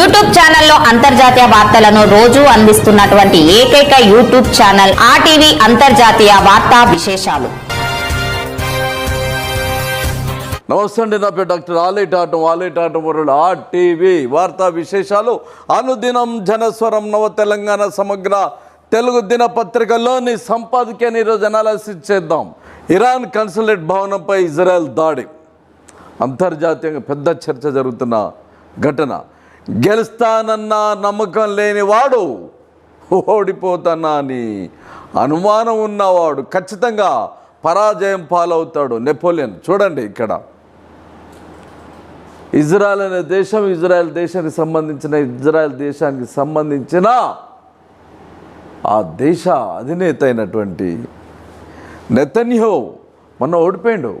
YouTube ఛానల్లో అంతర్జాతీయ వార్తలను రోజు అందిస్తున్నటువంటి ఏకైక యూట్యూబ్ ఛానల్ ఆర్టీవీ అంతర్జాతీయ వార్తా విశేషాలు. నమస్తే అండి నా పేరు డాక్టర్ ఆలేటాటం ఆలేటాటం వరుడు ఆర్టీవీ వార్తా విశేషాలు. అనుదినం జనస్వరం నవ తెలంగాణ సమగ్ర తెలుగు దినపత్రికలోని సంపాదకీయాన్ని ఈరోజు అనాలసిస్ చేద్దాం. ఇరాన్ కన్సులేట్ భవనంపై ఇజ్రాయెల్ దాడి. అంతర్జాతీయంగా పెద్ద చర్చ జరుగుతున్న ఘటన. గెలుస్తానన్న నమ్మకం లేనివాడు ఓడిపోతానా అని అనుమానం ఉన్నవాడు ఖచ్చితంగా పరాజయం పాలవుతాడు నెపోలియన్. చూడండి ఇక్కడ. ఇజ్రాయెల్ అనే దేశం ఇజ్రాయెల్ దేశానికి సంబంధించిన ఇజ్రాయెల్ దేశానికి సంబంధించిన ఆ దేశ అధినేత అయినటువంటి నెతన్యో మొన్న ఓడిపోయాడు.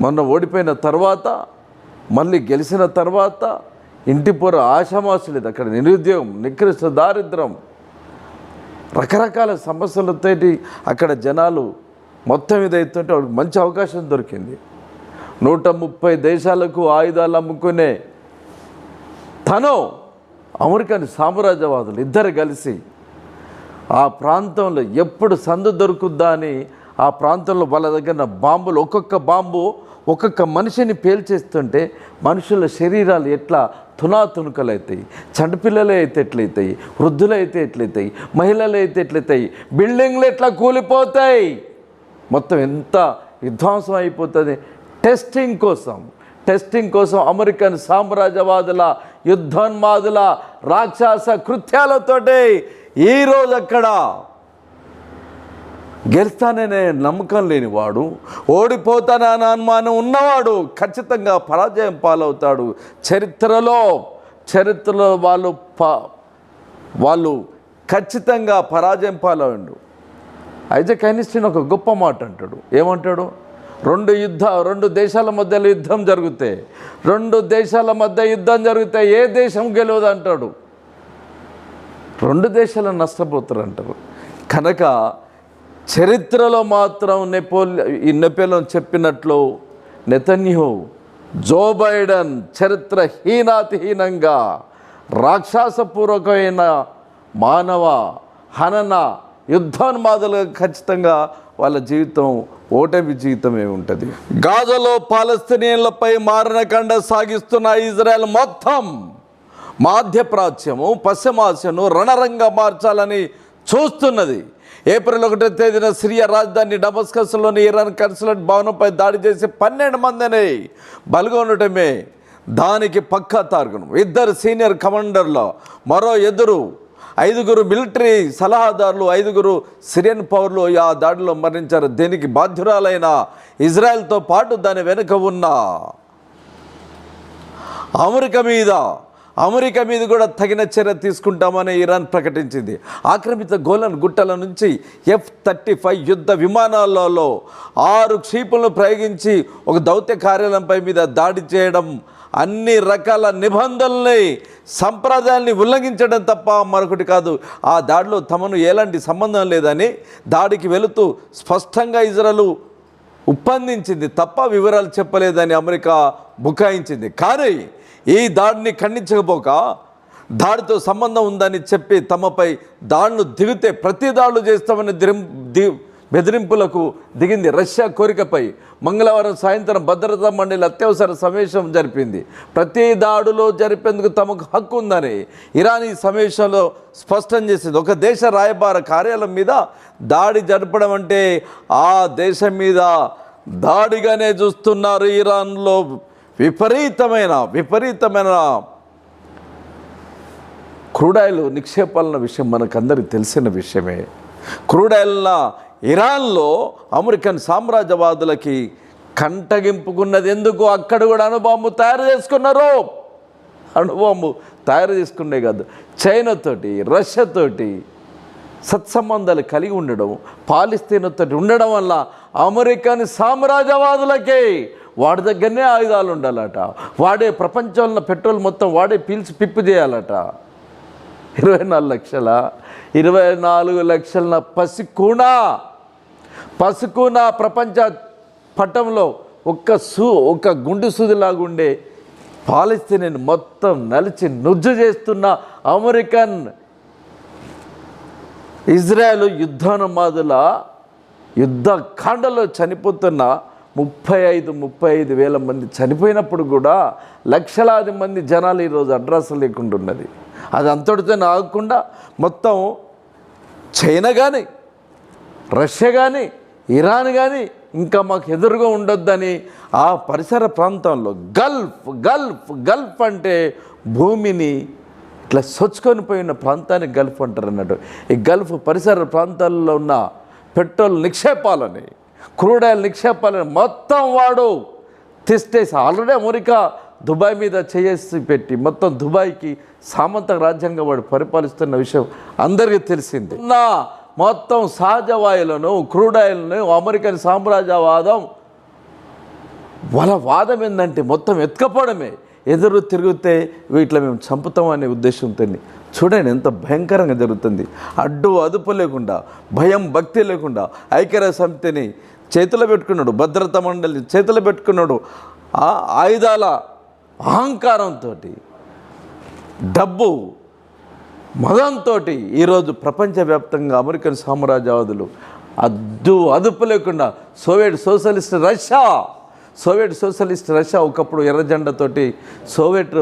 మొన్న ఓడిపోయిన తర్వాత మళ్ళీ గెలిచిన తర్వాత ఇంటి పొర ఆశామాసు లేదు అక్కడ నిరుద్యోగం నికృష్ట దారిద్రం రకరకాల సమస్యలతోటి అక్కడ జనాలు మొత్తం ఇదైతుంటే వాడికి మంచి అవకాశం దొరికింది. నూట ముప్పై దేశాలకు ఆయుధాలు అమ్ముకునే తను అమెరికన్ సామ్రాజ్యవాదులు ఇద్దరు కలిసి ఆ ప్రాంతంలో ఎప్పుడు సందు దొరుకుద్దా అని ఆ ప్రాంతంలో వాళ్ళ దగ్గర బాంబులు ఒక్కొక్క బాంబు ఒక్కొక్క మనిషిని పేల్చేస్తుంటే మనుషుల శరీరాలు ఎట్లా తునాతునుకలు అవుతాయి చంటిపిల్లలు అయితే ఎట్లయితాయి వృద్ధులు అయితే ఎట్లయితాయి మహిళలు అయితే ఎట్లయితాయి బిల్డింగ్లు ఎట్లా కూలిపోతాయి? మొత్తం ఎంత విధ్వంసం అయిపోతుంది. టెస్టింగ్ కోసం టెస్టింగ్ కోసం అమెరికన్ సామ్రాజ్యవాదుల యుద్ధోన్మాదుల రాక్షస కృత్యాలతోటి ఈరోజు అక్కడ గెలుస్తాననే నమ్మకం లేనివాడు ఓడిపోతానని అనుమానం ఉన్నవాడు ఖచ్చితంగా పరాజయం పాలవుతాడు. చరిత్రలో చరిత్రలో వాళ్ళు వాళ్ళు ఖచ్చితంగా పరాజయం పాలవుండు అయితే ఐన్స్టీన్ ఒక గొప్ప మాట అంటాడు. ఏమంటాడు? రెండు యుద్ధ రెండు దేశాల మధ్యలో యుద్ధం జరిగితే రెండు దేశాల మధ్య యుద్ధం జరిగితే ఏ దేశం గెలవదు అంటాడు. రెండు దేశాలు నష్టపోతారు అంటారు కనుక చరిత్రలో మాత్రం నెపోలి ఈ నెపోలియన్ చెప్పినట్లు నెతన్యు జో బైడెన్ చరిత్ర హీనాతిహీనంగా రాక్షసపూర్వకమైన మానవ హనన యుద్ధోన్మాదులుగా ఖచ్చితంగా వాళ్ళ జీవితం ఓటమి జీవితమే ఉంటుంది. గాజాలో పాలస్తీనియన్లపై మారణకండ సాగిస్తున్న ఇజ్రాయెల్ మొత్తం మాధ్యప్రాచ్యము పశ్చిమాసియను రణరంగా మార్చాలని చూస్తున్నది. ఏప్రిల్ ఒకటో తేదీన సిరియా రాజధాని డమస్కస్లోని ఇరాన్ కన్సులేట్ భవనంపై దాడి చేసి పన్నెండు మందిని బలగొనటమే దానికి పక్కా తార్గణం ఇద్దరు సీనియర్ కమాండర్లు మరో ఎదురు ఐదుగురు మిలిటరీ సలహాదారులు ఐదుగురు సిరియన్ పౌరులు ఆ దాడిలో మరణించారు. దీనికి బాధ్యురాలైన ఇజ్రాయెల్తో పాటు దాని వెనుక ఉన్న అమెరికా మీద అమెరికా మీద కూడా తగిన చర్య తీసుకుంటామని ఇరాన్ ప్రకటించింది. ఆక్రమిత గోలన్ గుట్టల నుంచి ఎఫ్ థర్టీ ఫైవ్ యుద్ధ విమానాలలో ఆరు క్షీపులను ప్రయోగించి ఒక దౌత్య కార్యాలయంపై మీద దాడి చేయడం అన్ని రకాల నిబంధనల్ని సంప్రదాయాన్ని ఉల్లంఘించడం తప్ప మరొకటి కాదు. ఆ దాడిలో తమను ఎలాంటి సంబంధం లేదని దాడికి వెళుతూ స్పష్టంగా ఇజ్రాయలు ఉప్పందించింది తప్ప వివరాలు చెప్పలేదని అమెరికా బుకాయించింది. కానీ ఈ దాడిని ఖండించకపోక దాడితో సంబంధం ఉందని చెప్పి తమపై దాడులు దిగితే ప్రతి దాడులు చేస్తామని ది బెదిరింపులకు దిగింది రష్యా కోరికపై మంగళవారం సాయంత్రం భద్రతా మండలి అత్యవసర సమావేశం జరిపింది. ప్రతి దాడులో జరిపేందుకు తమకు హక్కు ఉందని ఇరాన్ ఈ సమావేశంలో స్పష్టం చేసింది. ఒక దేశ రాయబార కార్యాలయం మీద దాడి జరపడం అంటే ఆ దేశం మీద దాడిగానే చూస్తున్నారు ఇరాన్లో విపరీతమైన విపరీతమైన క్రూడాయిల్ నిక్షేపాలన్న విషయం మనకందరికి తెలిసిన విషయమే. క్రూడాయిల్న ఇరాన్లో అమెరికన్ సామ్రాజ్యవాదులకి కంటగింపుకున్నది ఎందుకు? అక్కడ కూడా అణుబాంబు తయారు చేసుకున్నారు. అణుబాంబు తయారు చేసుకునే కాదు చైనాతోటి రష్యాతోటి సత్సంబంధాలు కలిగి ఉండడం పాలిస్తీన్తో ఉండడం వల్ల అమెరికన్ సామ్రాజ్యవాదులకి వాడి దగ్గరనే ఆయుధాలు ఉండాలట. వాడే ప్రపంచంలో పెట్రోల్ మొత్తం వాడే పీల్చి పిప్పు చేయాలట. ఇరవై నాలుగు లక్షల ఇరవై నాలుగు లక్షల పసికూణ పసుకున ప్రపంచ పట్టంలో ఒక్క సూ ఒక గుండు సూదిలాగుండే పాలిస్తీని మొత్తం నలిచి నుజ్జు చేస్తున్న అమెరికన్ ఇజ్రాయెల్ యుద్ధానుమాదుల యుద్ధ కాండలో చనిపోతున్న ముప్పై ఐదు ముప్పై ఐదు వేల మంది చనిపోయినప్పుడు కూడా లక్షలాది మంది జనాలు ఈరోజు అడ్రస్ లేకుండా ఉన్నది. అది అంతటితో ఆగకుండా మొత్తం చైనా కానీ రష్యా కానీ ఇరాన్ కానీ ఇంకా మాకు ఎదురుగా ఉండొద్దని ఆ పరిసర ప్రాంతంలో గల్ఫ్ గల్ఫ్ గల్ఫ్ అంటే భూమిని ఇట్లా సొచ్చుకొని పోయిన ప్రాంతాన్ని గల్ఫ్ అంటారు అన్నట్టు. ఈ గల్ఫ్ పరిసర ప్రాంతాల్లో ఉన్న పెట్రోల్ నిక్షేపాలని క్రూడ్ ఆయిల్ నిక్షేపాలను మొత్తం వాడు తెస్తేసి ఆల్రెడీ అమెరికా దుబాయ్ మీద చేసి పెట్టి మొత్తం దుబాయ్కి సామంత రాజ్యంగా వాడు పరిపాలిస్తున్న విషయం అందరికీ తెలిసింది. నా మొత్తం సహజ వాయులను క్రూడ్ ఆయిల్ను అమెరికన్ సామ్రాజ్యవాదం వాళ్ళ వాదం ఏంటంటే మొత్తం ఎత్తుకపోవడమే ఎదురు తిరిగితే వీటిలో మేము చంపుతామనే ఉద్దేశంతో చూడండి ఎంత భయంకరంగా జరుగుతుంది. అడ్డు అదుపు లేకుండా భయం భక్తి లేకుండా ఐక్యరాజ్య సమితిని చేతిలో పెట్టుకున్నాడు భద్రతా మండలి చేతిలో పెట్టుకున్నాడు. ఆ ఆయుధాల అహంకారంతో డబ్బు మదంతో ఈరోజు ప్రపంచవ్యాప్తంగా అమెరికన్ సామ్రాజ్యవాదులు అద్దు అదుపు లేకుండా Soviet socialist Russia Soviet socialist Russia ఒకప్పుడు ఎర్రజెండతోటి సోవియట్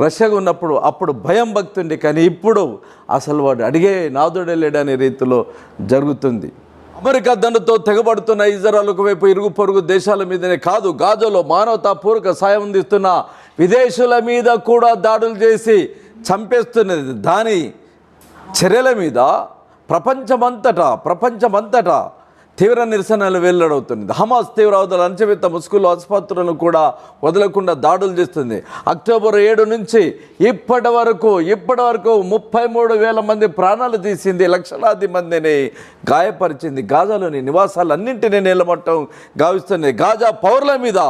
రష్యాగా ఉన్నప్పుడు అప్పుడు భయం భక్తుండే కానీ ఇప్పుడు అసలు వాడు అడిగే నాదుడే లేడనే రీతిలో జరుగుతుంది. అమెరికా దండుతో తెగబడుతున్న ఇజ్రాయల్కు వైపు ఇరుగు పొరుగు దేశాల మీదనే కాదు గాజాలో మానవతాపూర్వక సాయం అందిస్తున్న విదేశుల మీద కూడా దాడులు చేసి చంపేస్తున్నది దాని చర్యల మీద ప్రపంచమంతటా ప్రపంచమంతటా తీవ్ర నిరసనలు వెల్లడవుతుంది హమాస్ తీవ్రవాదుల అంచవేత ముసుగులు ఆసుపత్రులను కూడా వదలకుండా దాడులు చేస్తుంది. అక్టోబర్ ఏడు నుంచి ఇప్పటి వరకు ఇప్పటి వరకు ముప్పై మూడు వేల మంది ప్రాణాలు తీసింది లక్షలాది మందిని గాయపరిచింది. గాజాలోని నివాసాలన్నింటినీ నిలమట్టం గావిస్తుంది గాజా పౌరుల మీద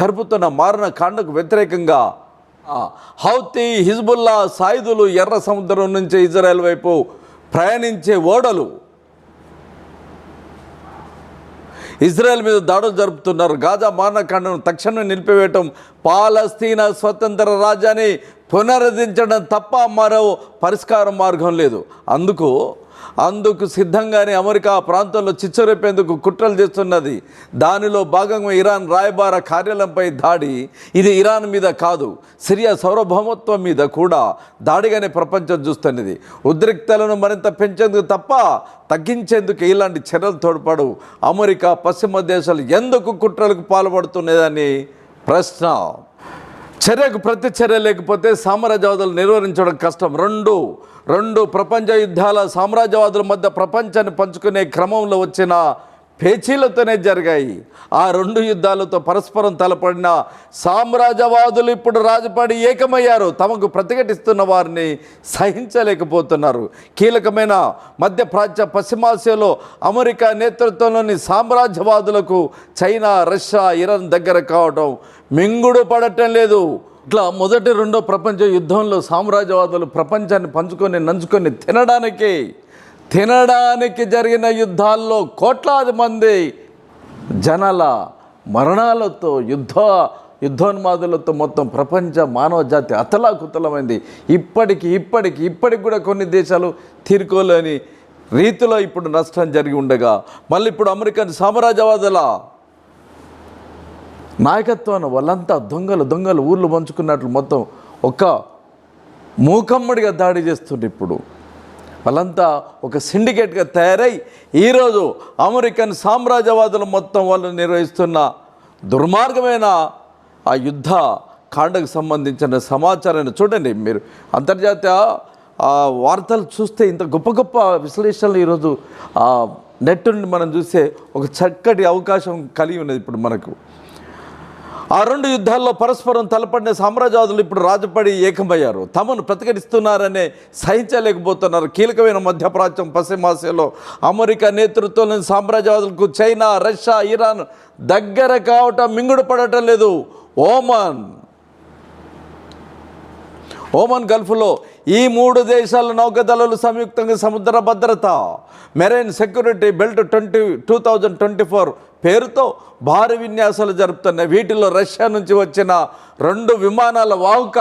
జరుపుతున్న మారణ కాండకు వ్యతిరేకంగా హౌతీ హిజ్బుల్లా సాయుధులు ఎర్ర సముద్రం నుంచి ఇజ్రాయెల్ వైపు ప్రయాణించే ఓడలు ఇజ్రాయెల్ మీద దాడులు జరుపుతున్నారు. గాజా మారణకాండను తక్షణం నిలిపివేయటం పాలస్తీనా స్వతంత్ర రాజ్యాన్ని పునరుద్ధరించడం తప్ప మరో పరిష్కార మార్గం లేదు. అందుకు అందుకు సిద్ధంగానే అమెరికా ఆ ప్రాంతంలో చిచ్చరేపేందుకు కుట్రలు చేస్తున్నది. దానిలో భాగంగా ఇరాన్ రాయబార కార్యాలయంపై దాడి. ఇది ఇరాన్ మీద కాదు సిరియా సార్వభౌమత్వం మీద కూడా దాడిగానే ప్రపంచం చూస్తున్నది. ఉద్రిక్తలను మరింత పెంచేందుకు తప్ప తగ్గించేందుకు ఇలాంటి చర్యలు తోడ్పడు. అమెరికా పశ్చిమ దేశాలు ఎందుకు కుట్రలకు పాల్పడుతున్నదని ప్రశ్న. చర్యకు ప్రతిచర్య లేకపోతే సామ్రాజ్యవాదులు నిర్వహించడం కష్టం. రెండు రెండు ప్రపంచ యుద్ధాల సామ్రాజ్యవాదుల మధ్య ప్రపంచాన్ని పంచుకునే క్రమంలో వచ్చిన పేచీలతోనే జరిగాయి. ఆ రెండు యుద్ధాలతో పరస్పరం తలపడిన సామ్రాజ్యవాదులు ఇప్పుడు రాజుపడి ఏకమయ్యారు. తమకు ప్రతిఘటిస్తున్న వారిని సహించలేకపోతున్నారు. కీలకమైన మధ్య ప్రాచ్య పశ్చిమాసియాలో అమెరికా నేతృత్వంలోని సామ్రాజ్యవాదులకు చైనా రష్యా ఇరాన్ దగ్గర కావడం మింగుడు పడటం లేదు. ఇట్లా మొదటి రెండో ప్రపంచ యుద్ధంలో సామ్రాజ్యవాదులు ప్రపంచాన్ని పంచుకొని నంచుకొని తినడానికి తినడానికి జరిగిన యుద్ధాల్లో కోట్లాది మంది జనల మరణాలతో యుద్ధ యుద్ధోన్మాదులతో మొత్తం ప్రపంచ మానవ జాతి అతలాకుతలమైంది. ఇప్పటికి ఇప్పటికి ఇప్పటికి కూడా కొన్ని దేశాలు తీరుకోలేని రీతిలో ఇప్పుడు నష్టం జరిగి ఉండగా మళ్ళీ ఇప్పుడు అమెరికన్ సామ్రాజ్యవాదుల నాయకత్వాన్ని వాళ్ళంతా దొంగలు దొంగలు ఊర్లు పంచుకున్నట్లు మొత్తం ఒక మూకమ్మడిగా దాడి చేస్తుండే ఇప్పుడు. వాళ్ళంతా ఒక సిండికేట్గా తయారై ఈరోజు అమెరికన్ సామ్రాజ్యవాదులు మొత్తం వాళ్ళు నిర్వహిస్తున్న దుర్మార్గమైన ఆ యుద్ధ కాండకు సంబంధించిన సమాచారాన్ని చూడండి మీరు. అంతర్జాతీయ ఆ, వార్తలు చూస్తే ఇంత గొప్ప గొప్ప విశ్లేషణలు ఈరోజు ఆ, నెట్ నుండి మనం చూసే ఒక చక్కటి అవకాశం కలిగి ఉన్నది ఇప్పుడు మనకు. ఆ రెండు యుద్ధాల్లో పరస్పరం తలపడిన సామ్రాజ్యాదులు ఇప్పుడు రాజపడి ఏకమయ్యారు. తమను ప్రతిఘటిస్తున్నారనే సహించలేకపోతున్నారు. కీలకమైన మధ్యప్రాచ్యం పశ్చిమాసియాలో అమెరికా నేతృత్వంలోని సామ్రాజ్యవాదులకు చైనా రష్యా ఇరాన్ దగ్గర కావటం మింగుడు పడటం లేదు. ఓమాన్ ఓమన్ గల్ఫ్లో ఈ మూడు దేశాల నౌకాదళాలు సంయుక్తంగా సముద్ర భద్రత marine security belt twenty two thousand twenty four పేరుతో భారీ విన్యాసాలు జరుపుతున్నాయి. వీటిలో రష్యా నుంచి వచ్చిన రెండు విమానాల వాహక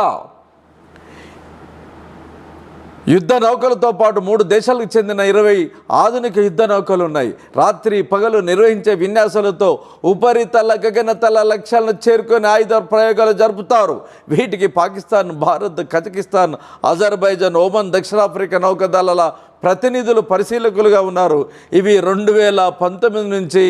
యుద్ధ నౌకలతో పాటు మూడు దేశాలకు చెందిన ఇరవై ఆధునిక యుద్ధ నౌకలు ఉన్నాయి. రాత్రి పగలు నిర్వహించే విన్యాసాలతో ఉపరితల గగనతల లక్ష్యాలను చేరుకొని ఆయుధ ప్రయోగాలు జరుపుతారు. వీటికి Pakistan Bharat Kazakhstan Azerbaijan Oman దక్షిణాఫ్రికా నౌకదళాల ప్రతినిధులు పరిశీలకులుగా ఉన్నారు. ఇవి రెండు వేల పంతొమ్మిది నుంచి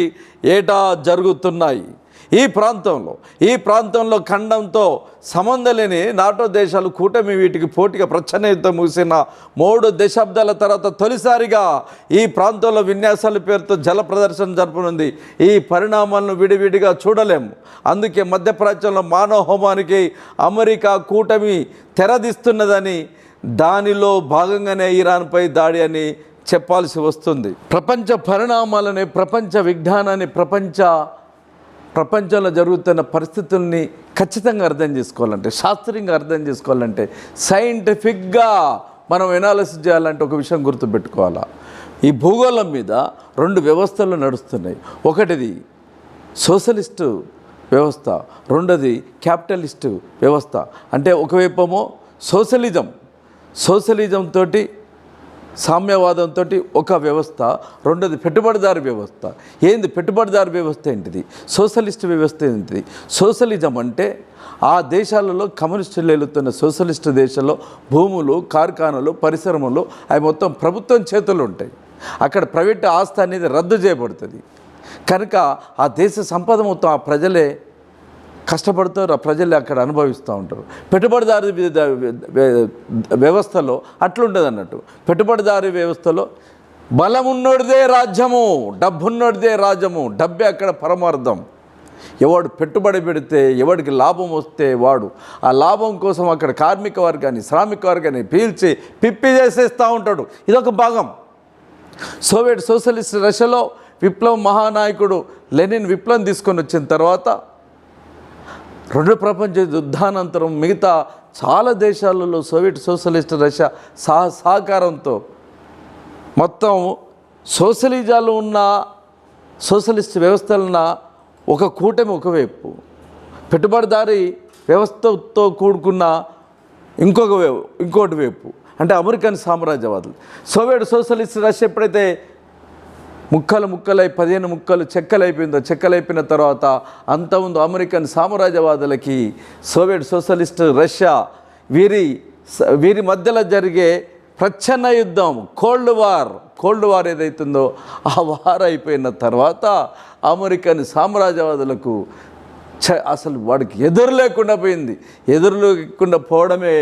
ఏటా జరుగుతున్నాయి. ఈ ప్రాంతంలో ఈ ప్రాంతంలో ఖండంతో సంబంధం లేని నాటో దేశాలు కూటమి వీటికి పోటీగా ప్రచ్ఛన్నయుద్ధం ముగిసిన మూడు దశాబ్దాల తర్వాత తొలిసారిగా ఈ ప్రాంతంలో విన్యాసాల పేరుతో జల ప్రదర్శన జరపనుంది. ఈ పరిణామాలను విడివిడిగా చూడలేము. అందుకే మధ్యప్రాచ్యంలో మానవ హోమానికి అమెరికా కూటమి తెరదిస్తున్నదని దానిలో భాగంగానే ఇరాన్పై దాడి అని చెప్పాల్సి వస్తుంది. ప్రపంచ పరిణామాలని ప్రపంచ విజ్ఞానాన్ని ప్రపంచ ప్రపంచంలో జరుగుతున్న పరిస్థితుల్ని ఖచ్చితంగా అర్థం చేసుకోవాలంటే శాస్త్రీయంగా అర్థం చేసుకోవాలంటే సైంటిఫిక్గా మనం ఎనాలిసిస్ చేయాలంటే ఒక విషయం గుర్తుపెట్టుకోవాలా? ఈ భూగోళం మీద రెండు వ్యవస్థలు నడుస్తున్నాయి. ఒకటిది సోషలిస్టు వ్యవస్థ రెండోది క్యాపిటలిస్టు వ్యవస్థ. అంటే ఒకవైపేమో సోషలిజం. సోషలిజం తోటి సామ్యవాదంతో ఒక వ్యవస్థ రెండోది పెట్టుబడిదారు వ్యవస్థ. ఏంది పెట్టుబడిదారు వ్యవస్థ ఏంటిది? సోషలిస్ట్ వ్యవస్థ ఏంటిది? సోషలిజం అంటే ఆ దేశాలలో కమ్యూనిస్టులు వెళుతున్న సోషలిస్ట్ దేశంలో భూములు కార్ఖానాలు పరిశ్రమలు అవి మొత్తం ప్రభుత్వం చేతులు ఉంటాయి. అక్కడ ప్రైవేట్ ఆస్తి అనేది రద్దు చేయబడుతుంది. కనుక ఆ దేశ సంపద మొత్తం ఆ ప్రజలే కష్టపడుతారు ప్రజలు అక్కడ అనుభవిస్తూ ఉంటారు. పెట్టుబడిదారు వ్యవస్థలో అట్లుంటుంది అన్నట్టు. పెట్టుబడిదారు వ్యవస్థలో బలమున్నోడిదే రాజ్యము డబ్బున్నోడిదే రాజ్యము డబ్బే అక్కడ పరమార్థం. ఎవడు పెట్టుబడి పెడితే ఎవడికి లాభం వస్తే వాడు ఆ లాభం కోసం అక్కడ కార్మిక వర్గాన్ని శ్రామిక వర్గాన్ని పీల్చి పిప్పి చేసేస్తూ ఉంటాడు. ఇదొక భాగం. సోవియట్ సోషలిస్ట్ రష్యాలో విప్లవ మహానాయకుడు లెనిన్ విప్లవం తీసుకొని వచ్చిన తర్వాత రెండు ప్రపంచ యుద్ధానంతరం మిగతా చాలా దేశాలలో సోవియట్ సోషలిస్ట్ రష్యా సహ సహకారంతో మొత్తం సోషలిజాలు ఉన్న సోషలిస్ట్ వ్యవస్థలన్న ఒక కూటమి ఒకవైపు పెట్టుబడిదారి వ్యవస్థతో కూడుకున్న ఇంకొక వైపు ఇంకోటి వైపు అంటే అమెరికన్ సామ్రాజ్యవాదులు. సోవియట్ సోషలిస్ట్ రష్యా ఎప్పుడైతే ముక్కలు ముక్కలై పదిహేను ముక్కలు చెక్కలైపోయిందో చెక్కలైపోయిన తర్వాత అంత ముందు అమెరికన్ సామ్రాజ్యవాదులకి సోవియట్ సోషలిస్ట్ రష్యా వీరి స- వీరి మధ్యలో జరిగే ప్రచ్ఛన్న యుద్ధం కోల్డ్ వార్ కోల్డ్ వార్ ఏదైతుందో ఆ వార్ అయిపోయిన తర్వాత అమెరికన్ సామ్రాజ్యవాదులకు అసలు వాడికి ఎదురు లేకుండా పోయింది. ఎదురు లేకుండా పోవడమే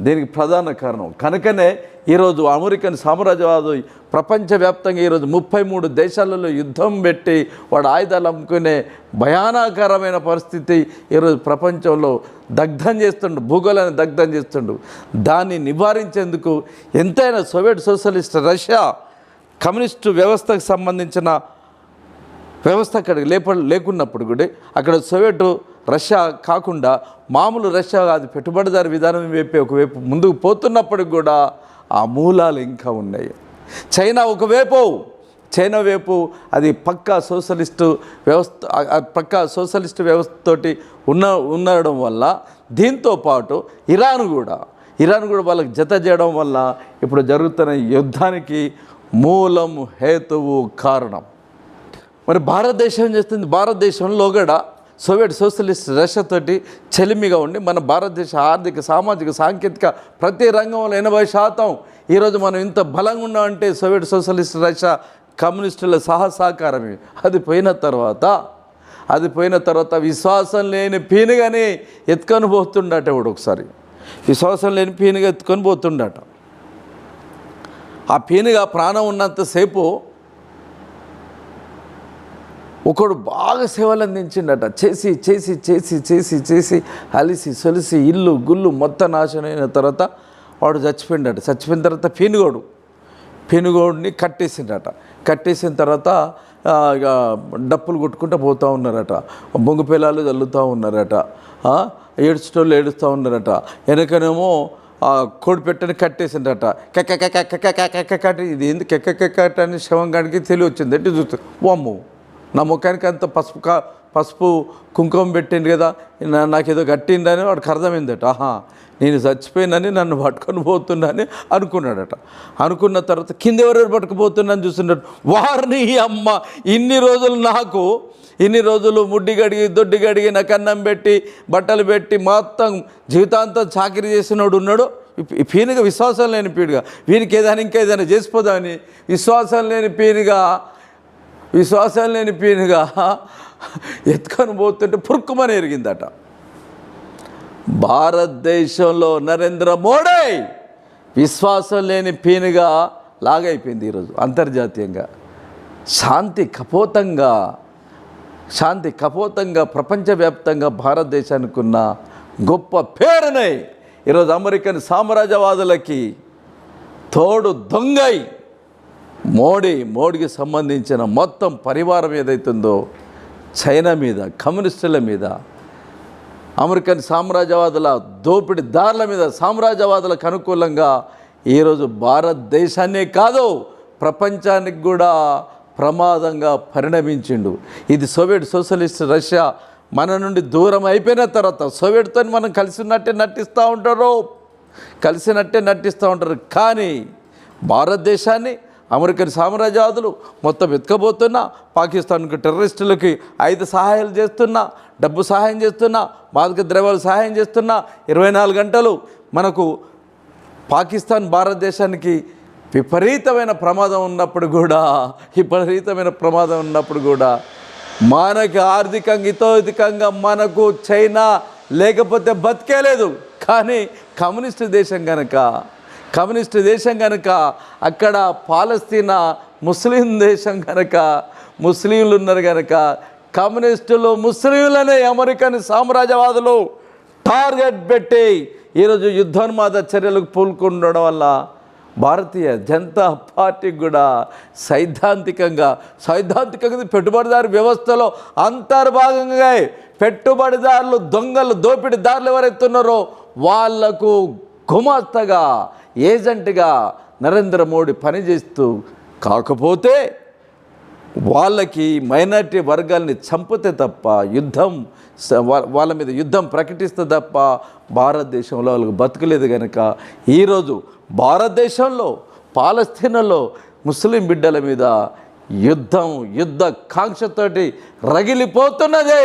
దీనికి ప్రధాన కారణం. కనుకనే ఈరోజు అమెరికన్ సామ్రాజ్యవాదు ప్రపంచవ్యాప్తంగా ఈరోజు ముప్పై మూడు దేశాలలో యుద్ధం పెట్టి వాడు ఆయుధాలు అమ్ముకునే భయానకరమైన పరిస్థితి ఈరోజు ప్రపంచంలో దగ్ధం చేస్తుండు భూగోళాన్ని దగ్ధం చేస్తుండు. దాన్ని నివారించేందుకు ఎంతైనా సోవియట్ సోషలిస్ట్ రష్యా కమ్యూనిస్టు వ్యవస్థకు సంబంధించిన వ్యవస్థ అక్కడ లేప లేకున్నప్పుడు కూడా అక్కడ సోవియట్ రష్యా కాకుండా మామూలు రష్యా అది పెట్టుబడిదారు విధానం వైపే ఒకవైపు ముందుకు పోతున్నప్పటికి కూడా ఆ మూలాలు ఇంకా ఉన్నాయి. చైనా ఒకవైపు చైనా వైపు అది పక్కా సోషలిస్టు వ్యవస్థ పక్కా సోషలిస్ట్ వ్యవస్థతోటి ఉన్న ఉండడం వల్ల దీంతో పాటు ఇరాన్ కూడా ఇరాన్ కూడా వాళ్ళకి జత చేయడం వల్ల ఇప్పుడు జరుగుతున్న యుద్ధానికి మూలం హేతువు కారణం. మరి భారతదేశం చేస్తుంది? భారతదేశంలో కూడా సోవియట్ సోషలిస్ట్ రష్యాతోటి చెలిమిగా ఉండి మన భారతదేశ ఆర్థిక సామాజిక సాంకేతిక ప్రతి రంగంలో ఎనభై శాతం. ఈరోజు మనం ఇంత బలంగా ఉన్నామంటే సోవియట్ సోషలిస్ట్ రష్యా కమ్యూనిస్టుల సహసహకారమే అది పోయిన తర్వాత అది పోయిన తర్వాత విశ్వాసం లేని పీనుగానే ఎత్తుకొని పోతుండట ఇప్పుడు ఒకసారి. విశ్వాసం లేని పీనుగా ఎత్తుకొని పోతుండట. ఆ పీనుగా ప్రాణం ఉన్నంతసేపు ఒకడు బాగా సేవలు అందించిండట చేసి చేసి చేసి చేసి చేసి అలిసి సొలిసి ఇల్లు గుళ్ళు మొత్తం నాశనం అయిన తర్వాత వాడు చచ్చిపోయిండట చచ్చిపోయిన తర్వాత పెనుగోడు పెనుగోడిని కట్టేసిండట కట్టేసిన తర్వాత ఇక డప్పులు కొట్టుకుంటూ పోతూ ఉన్నారట బొంగు పిల్లలు చల్లుతూ ఉన్నారట ఆ, ఏడుచేటోళ్ళు ఏడుస్తూ ఉన్నారట వెనకనేమో కోడి పెట్టని కట్టేసిండట కెక్క కెక్క కెక్క కెక్క కెక్క కట్టి ఇది ఏంది కెక్క కెక్క అని శవం కాడికి తెలివి వచ్చింది అంటే చూస్తే వామ్ము నా ముఖానికి అంత పసుపు కా పసుపు కుంకుమ పెట్టిండు కదా నా- నాకేదో కట్టిండని వాడికి అర్థమైందట. ఆహా నేను చచ్చిపోయినని నన్ను పట్టుకొని పోతున్నాని అనుకున్నాడట. అనుకున్న తర్వాత కింద ఎవరెవరు పట్టుకుపోతున్నాను చూస్తున్నాడు. వారిని అమ్మ ఇన్ని రోజులు నాకు ఇన్ని రోజులు ముడ్డి గడిగి దొడ్డి గడిగి నాకు అన్నం పెట్టి బట్టలు పెట్టి మొత్తం జీవితాంతం చాకరీ చేసినోడు ఉన్నాడు. పీనుగా విశ్వాసం లేని పీడుగా. వీనికి ఏదైనా ఇంకా ఏదైనా చేసిపోదామని విశ్వాసం లేని పీనుగా విశ్వాసం లేని పీనుగా ఎత్తుకొని పోతుంటే పురుక్కుమని ఎరిగిందట. భారతదేశంలో నరేంద్ర మోడీ విశ్వాసం లేని పీనుగా లాగైపోయింది ఈరోజు అంతర్జాతీయంగా. శాంతి కపోతంగా శాంతి కపోతంగా ప్రపంచవ్యాప్తంగా భారతదేశానికి ఉన్న గొప్ప పేరునై ఈరోజు అమెరికన్ సామ్రాజ్యవాదులకి తోడు దొంగై మోడీ మోడీకి సంబంధించిన మొత్తం పరివారం ఏదైతుందో చైనా మీద కమ్యూనిస్టుల మీద అమెరికన్ సామ్రాజ్యవాదుల దోపిడీదారుల మీద సామ్రాజ్యవాదులకు అనుకూలంగా ఈరోజు భారతదేశాన్నే కాదు ప్రపంచానికి కూడా ప్రమాదంగా పరిణమించిండు. ఇది సోవియట్ సోషలిస్ట్ రష్యా మన నుండి దూరం అయిపోయిన తర్వాత సోవియట్తో మనం కలిసినట్టే నటిస్తూ ఉంటారు. కలిసినట్టే నటిస్తూ ఉంటారు. కానీ భారతదేశాన్ని అమెరికన్ సామ్రాజ్యాదులు మొత్తం ఎత్తుకబోతున్నా పాకిస్తాన్కి టెర్రరిస్టులకి ఐదు సహాయాలు చేస్తున్నా డబ్బు సహాయం చేస్తున్నా మాదక ద్రవ్యాలు సహాయం చేస్తున్నా ఇరవై నాలుగు గంటలు మనకు పాకిస్తాన్ భారతదేశానికి విపరీతమైన ప్రమాదం ఉన్నప్పుడు కూడా విపరీతమైన ప్రమాదం ఉన్నప్పుడు కూడా మనకి ఆర్థికంగా ఇతోధికంగా మనకు చైనా లేకపోతే బతికేలేదు. కానీ కమ్యూనిస్ట్ దేశం కనుక కమ్యూనిస్ట్ దేశం కనుక అక్కడ పాలస్తీనా ముస్లిం దేశం కనుక ముస్లింలు ఉన్నారు కనుక కమ్యూనిస్టులు ముస్లింలనే అమెరికన్ సామ్రాజ్యవాదులు టార్గెట్ పెట్టి ఈరోజు యుద్ధోన్మాద చర్యలకు పూలుకుండడం వల్ల భారతీయ జనతా పార్టీకి కూడా సైద్ధాంతికంగా సైద్ధాంతికంగా పెట్టుబడిదారు వ్యవస్థలో అంతర్భాగంగా పెట్టుబడిదారులు దొంగలు దోపిడీదారులు ఎవరైతున్నారో వాళ్ళకు గుమాస్తగా ఏజెంట్గా నరేంద్ర మోడీ పనిచేస్తూ కాకపోతే వాళ్ళకి మైనారిటీ వర్గాల్ని చంపితే తప్ప యుద్ధం వాళ్ళ మీద యుద్ధం ప్రకటిస్తే తప్ప భారతదేశంలో వాళ్ళకి బతకలేదు కనుక ఈరోజు భారతదేశంలో పాలస్తీనాలో ముస్లిం బిడ్డల మీద యుద్ధం యుద్ధ కాంక్షతోటి రగిలిపోతున్నదే.